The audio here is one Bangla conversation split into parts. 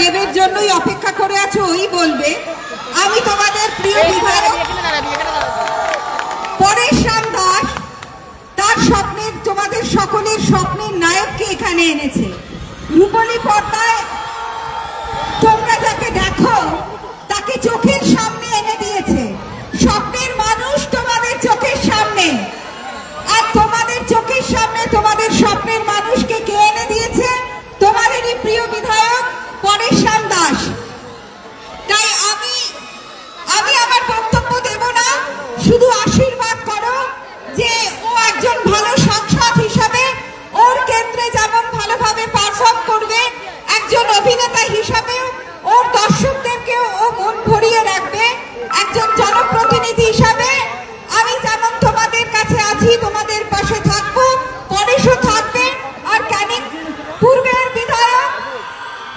দেবের জন্যই অপেক্ষা করে আছো, ওই বলবে। আমি তোমাদের প্রিয় বিধায়ক। পরেশ রাম দাস, তার স্বপ্নের, তোমাদের সকলের স্বপ্নের নায়ককে এখানে এনেছে। রূপলী পর্দায় তোমরা যাকে দেখো, তাকে চোখের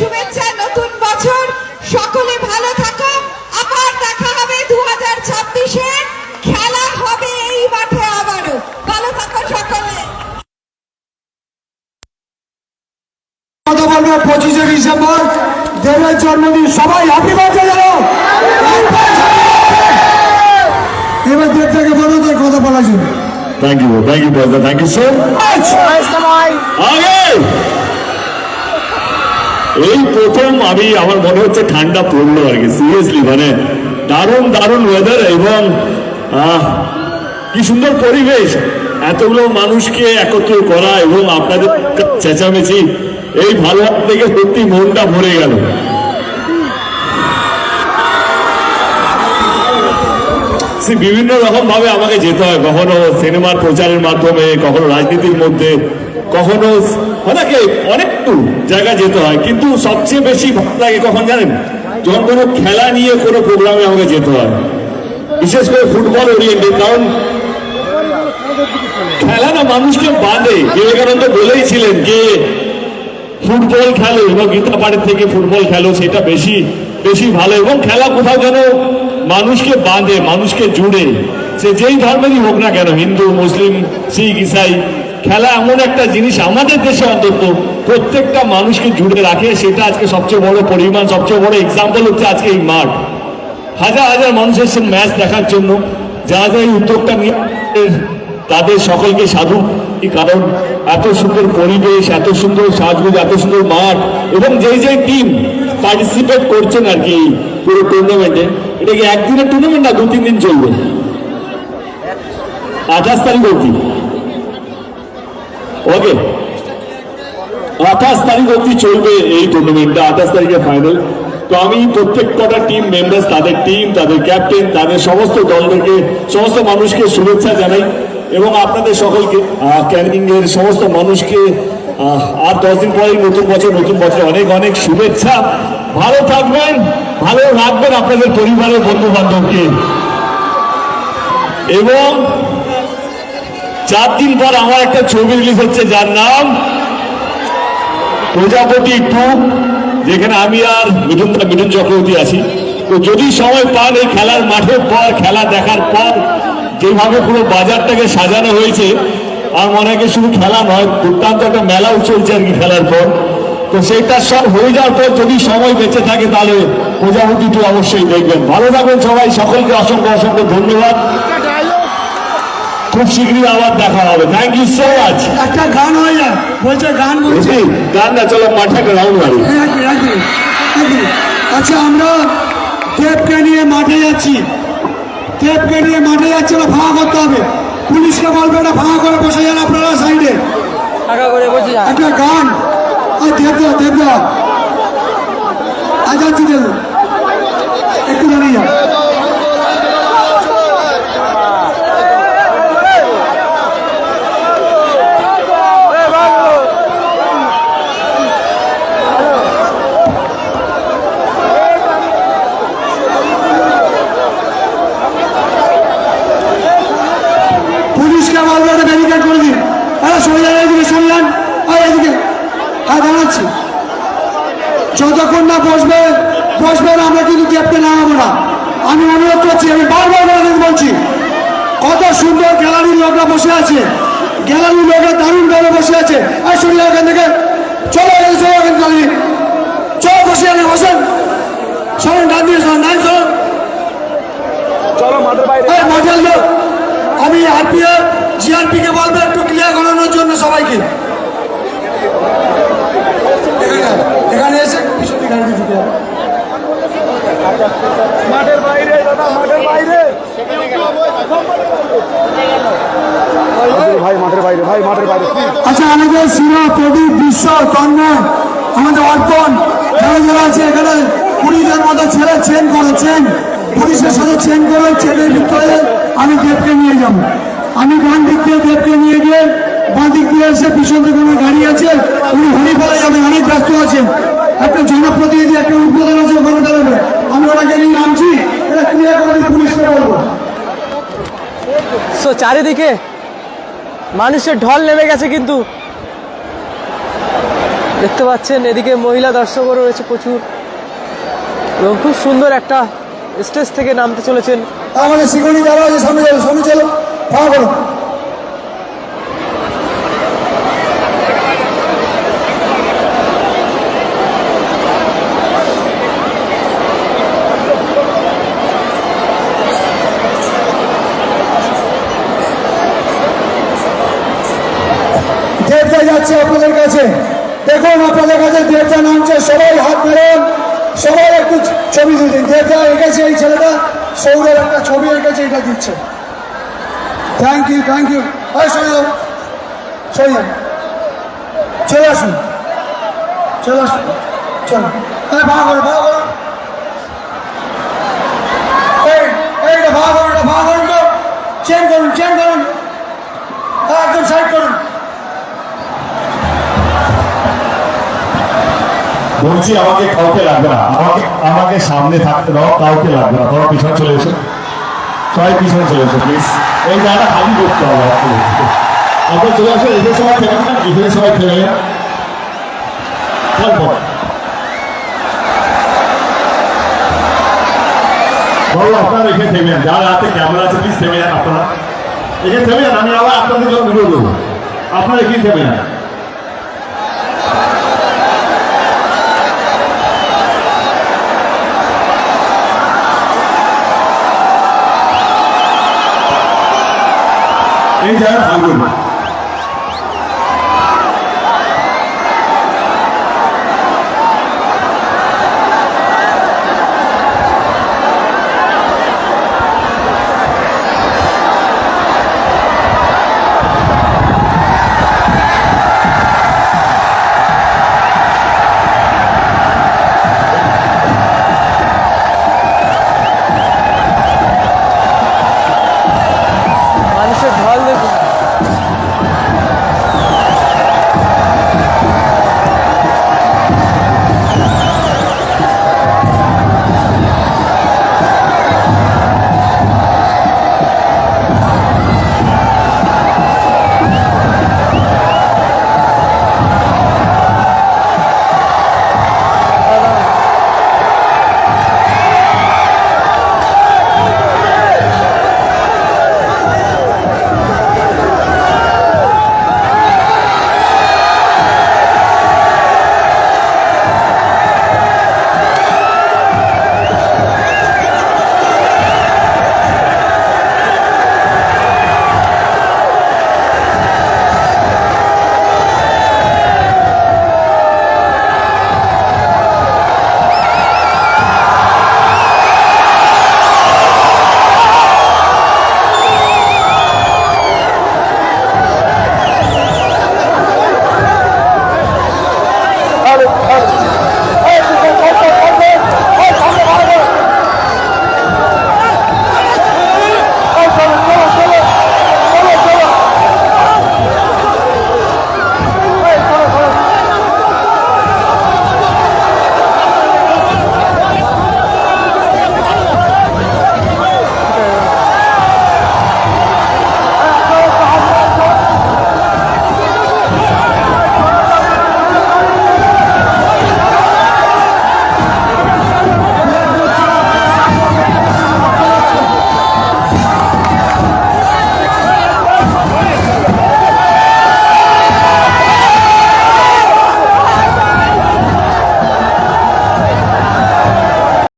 শুভেচ্ছা নতুন বছর। সকলে ভালো থাকো। আবার দেখা হবে দু হাজার ছাব্বিশে। খেলা হবে এই মাঠে আবারও। ভালো থাকো সকলে। কথা বলব পঁচিশে ডিসেম্বর দেবের জন্মদিন। সবাই হ্যাপি বার্থডে জানো। এবার দেব থেকে বলো তার কথা বলা শুনে thank you thank you brother thank you so much আগে এই প্রথম আমি, আমার মনে হচ্ছে ঠান্ডা পড়ল আর কি সিরিয়াসলি মানে দারুণ দারুণ ওয়েদার এবং কি সুন্দর পরিবেশ। এতগুলো মানুষকে একত্র করা এবং আপনাদের চেঁচামেচি, এই ভালো থেকে সত্যি মনটা ভরে গেল। বিভিন্ন রকম ভাবে আমাকে যেতে হয়, কখনো সিনেমার প্রচারের মাধ্যমে, কখনো রাজনীতির মধ্যে। কখনো অনেকে অনেক জায়গা যেতে হয়, কিন্তু সবচেয়ে বেশি ভালো লাগে কখন জানেন? যখন কোনো খেলা নিয়ে কোনো প্রোগ্রামে আমাকে যেতে হয়। বিশেষ করে ফুটবল ওরিয়েন্টেড কারণ খেলা না, মানুষকে বাঁধে। বিবেকানন্দ বলেইছিলেন যে ফুটবল খেলো এবং গীতা পাড়ের থেকে ফুটবল খেলো, সেটা বেশি বেশি ভালো। এবং খেলা কোথাও যেন মানুষকে বাঁধে, মানুষকে জুড়ে। সে যেই ধর্মেরই হোক না কেন, হিন্দু, মুসলিম, শিখ, ইসাই খেলা এমন একটা জিনিস আমাদের দেশে অন্তত প্রত্যেকটা মানুষকে জুড়ে রাখে, সেটা আজকে সবচেয়ে বড় পরিমাণ, সবচেয়ে বড় এক্সাম্পল হচ্ছে আজকে এই মাঠ। হাজার হাজার মানুষ এসেছেন ম্যাচ দেখার জন্য, যারা যারা এই উদ্যোগটা নিয়ে তাদের সকলকে সাধু। কারণ? এত সুন্দর পরিবেশ, এত সুন্দর সাজগুজ, এত সুন্দর মাঠ এবং যেই যেই টিম পার্টিসিপেট করছেন আর কি পুরো টুর্নামেন্টে এটা কি একদিনের টুর্নামেন্ট না দু তিন দিন চলবে? আঠাশ তারিখ অবধি। ওকে। আঠাশ তারিখ অবধি চলবে এই টুর্নামেন্টটা আঠাশ তারিখে ফাইনাল তো আমি প্রত্যেক কটা টিম মেম্বার্স তাদের টিম তাদের ক্যাপ্টেন তাদের সমস্ত দলদেরকে, সমস্ত মানুষকে শুভেচ্ছা জানাই এবং আপনাদের সকলকে ক্যানিং এর সমস্ত মানুষকে আর দশ দিন পরেই নতুন বছর নতুন বছর অনেক অনেক শুভেচ্ছা। ভালো থাকবেন, ভালো রাখবেন আপনাদের পরিবারের বন্ধু বান্ধবকে এবং চার দিন পর আমার একটা ছবি রিলিজ হচ্ছে, যার নাম প্রজাপতি টু, যেখানে আমি আর মিঠুন মিঠুন চক্রবর্তী আছি। তো যদি সময় পান এই খেলার মাঠের পর, খেলা দেখার পর, যেভাবে পুরো বাজারটাকে সাজানো হয়েছে, আর মনে হয় শুধু খেলা নয়, দুর্দান্ত একটা মেলাও চলছে আর কি খেলার পর। তো সেইটা সব হয়ে যাওয়ার পর যদি সময় বেঁচে থাকে, তাহলে প্রজাপতি টু অবশ্যই দেখবেন। ভালো থাকবেন সবাই, সকলকে অসংখ্য অসংখ্য ধন্যবাদ। খুব শীঘ্রই আবার দেখা হবে। থ্যাংক ইউ সো মাচ একটা গান হয়ে যায় বলছে গান বলছে। গান না চলো মাঠে একটা রাউন্ড মারি। রাখি। আচ্ছা আমরা দেবকে নিয়ে মাঠে যাচ্ছি। দেবকে নিয়ে মাঠে যাচ্ছি ওরা ভাঙা করতে হবে। পুলিশকে বলবে এটা ভাঙা করে বসে যান আপনারা সাইডে। একটা গান। আর দেবদা দেবদা আজ আছি দেব একটু দাঁড়িয়ে যাও যতক্ষণ না বসবে বসবেন আমরা কিন্তু গেপকে নামাবো না। আমি অনুরোধ করছি আমি বারবার বলছি কত সুন্দর গ্যালারির লোকরা বসে আছে। গ্যালারির লোকরা দারুণ দারুণভাবে বসে আছে। আর শুনি এখান থেকে। চলো এখানে চলো এখানে গ্যালারি চলো বসে এখানে বসেন। চলুন ডান দিয়ে চলুন ডান মাঠের লোক আমি আরপিএফ জিআরপি কে বলব একটু ক্লিয়ার করানোর জন্য সবাইকে। এখানে- এখানে এসে পিছনে গাড়িতে ঢুকে যাবে আচ্ছা আমাদের শিরা প্রদীপ বিশ্ব কন্যা আমাদের অর্পণ যারা যারা আছে এখানে পুলিশের মতো ছেলে চেন করো চেন পুলিশের সাথে চেন করো চেনের ভিতরে আমি দেবকে নিয়ে যাব। আমি বাম দিক দিয়ে দেবকে নিয়ে গিয়ে বাঁ দিক দিয়ে এসে পিছন থেকে কোনো গাড়ি আছে উনি হরিপালে যাবেন অনেক ব্যস্ত আছেন। একটা জনপ্রতিনিধি একটা উদ্বোধন আছে ওখানে দাঁড়াবে আমি ওনাকে নিয়ে নামছি এটা ক্লিয়ার করে দিয়ে পুলিশকে বলব সো চারিদিকে মানুষের ঢল নেমে গেছে কিন্তু। দেখতে পাচ্ছেন, এদিকে মহিলা দর্শকও রয়েছে প্রচুর। এবং খুব সুন্দর একটা স্টেজ থেকে নামতে চলেছেন। আমাদের সিকিউরিটি যারা সামনে যাবে, সামনে চলো যাচ্ছে আপনাদের কাছে। দেখুন আপনাদের কাছে দেবতা নামছে, সবাই হাত মেরুন সবাই একটু ছবি তুলছেন দেবতা এঁকেছে এই ছেলেটা, সৌরভ একটা ছবি এঁকেছে, এটা দিচ্ছে। থ্যাংক ইউ থ্যাংক ইউ যান চলে আসুন। চলে আসুন। চলো। হ্যাঁ ভাগ করো ভাগ করো। ভাগ এটা ভাগ করুন চেন করুন চেন করুন। হ্যাঁ একদম সাইড করুন। বলছি, আমাকে কাউকে লাগবে না। আমাকে আমাকে সামনে থাকতে দাও, কাউকে লাগবে না। তোমরা পিছনে চলে এসো। সবাই পিছনে চলে এসো প্লিজ এই জায়গাটা খালি করতে হবে আপনার চলে আসো এখানে সবাই খেলেন না? এখানে সবাই খেলে নেন। তারপর। আপনারা এখানে থেমে যান। যার হাতে ক্যামেরা আছে প্লিজ থেমে যান আপনারা। এখানে থেমে যান, আমি আবার আপনাদের জন্য ভিডিও দেবো আপনারা এখানে থেমে যান। এই জায়গাটা ভাঙবেন না